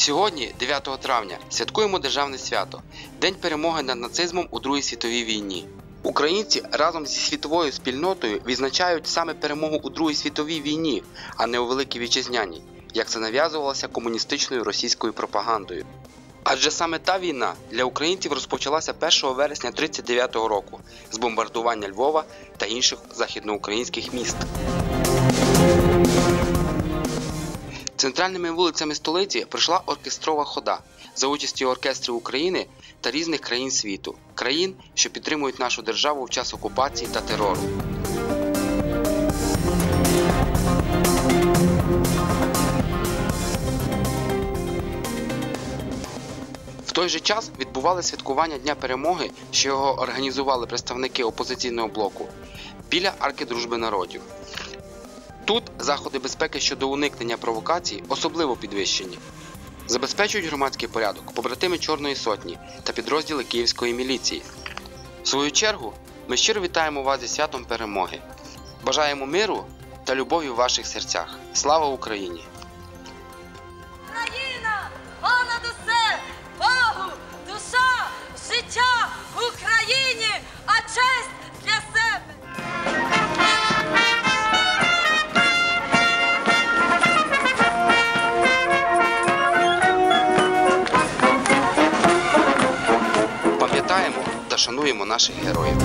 Сьогодні, 9 травня, святкуємо державне свято День перемоги над нацизмом у Другій світовій війні. Українці разом зі світовою спільнотою відзначають саме перемогу у Другій світовій війні, а не у Великій Вітчизняній, як це нав'язувалося комуністичною російською пропагандою. Адже саме та війна для українців розпочалася 1 вересня 1939 року з бомбардування Львова та інших західноукраїнських міст. Центральними вулицями столиці пройшла оркестрова хода за участю оркестрів України та різних країн світу, країн, що підтримують нашу державу в час окупації та терору. В той же час відбували святкування Дня перемоги, що його організували представники опозиційного блоку біля Арки Дружби народів. Тут заходи безпеки щодо уникнення провокацій особливо підвищені. Забезпечують громадський порядок побратими Чорної сотні та підрозділи Київської міліції. В свою чергу ми щиро вітаємо вас зі святом перемоги. Бажаємо миру та любові в ваших серцях. Слава Україні! Шануємо наших героїв.